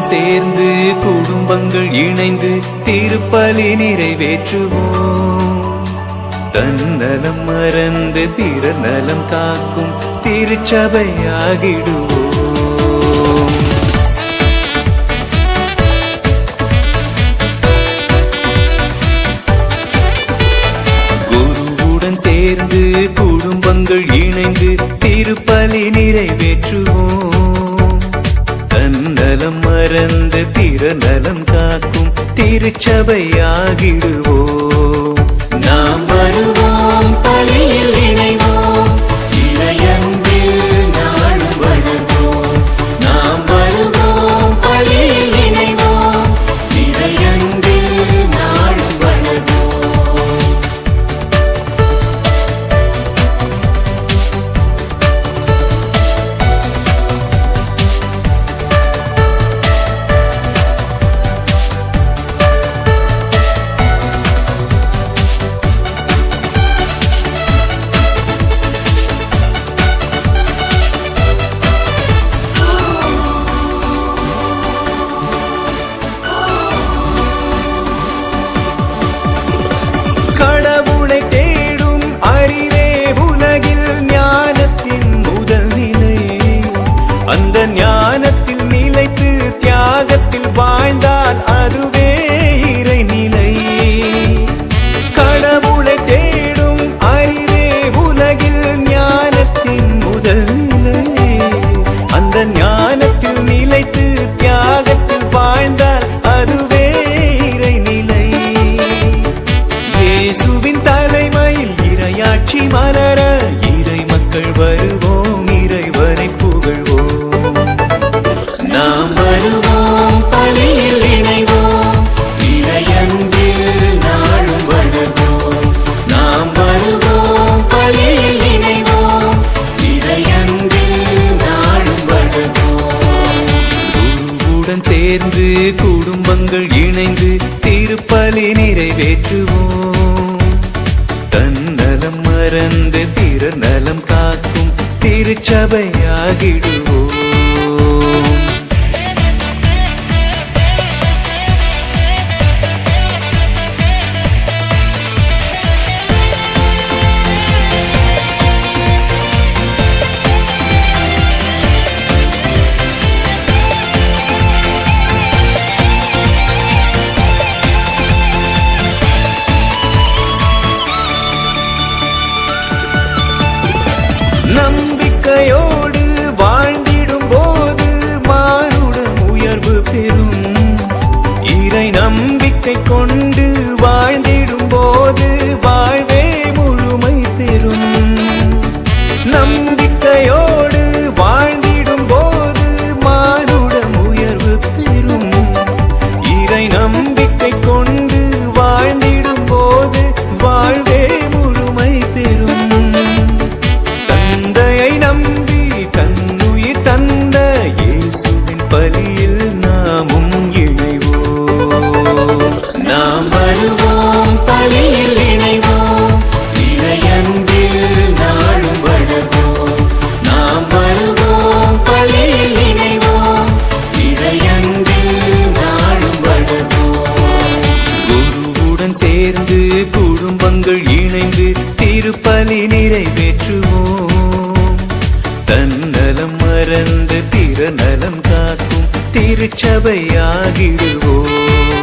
குருவுடன் சேர்ந்து குடும்பங்கள் இணைந்து திருப்பலி நிறைவேற்றுவோம். தன்னலம் மறந்து பிறர் நலம் காக்கும் திருச்சபையாகிடுவோம். குருவுடன் சேர்ந்து குடும்பங்கள் இணைந்து திருப்பலி நிறைவே தன்னலம் திருநலம் காக்கும் திருச்சபையாகிடுவோம். மலர இறை மக்கள் வருவோம் இறைவனை புகழ்வோம். நாம் வருவோம் பலியில் இணைவோம் இறையன்பில் நாளும் வளர்வோம் நாம் வருவோம் பலியில் இணைவோம் இறையன்பில் நாளும் வளர்வோம் சேர்ந்து குடும்பங்கள் இணைந்து திருப்பலி நிறைவேற்றுவோம். திருச்சபையாகிடுவோம் இறை திருப்பலி நிறைவேற்றுவோம். தன்னலம் மறந்து திறநலம் காக்கும் திருச்சபையாகிடுவோம்.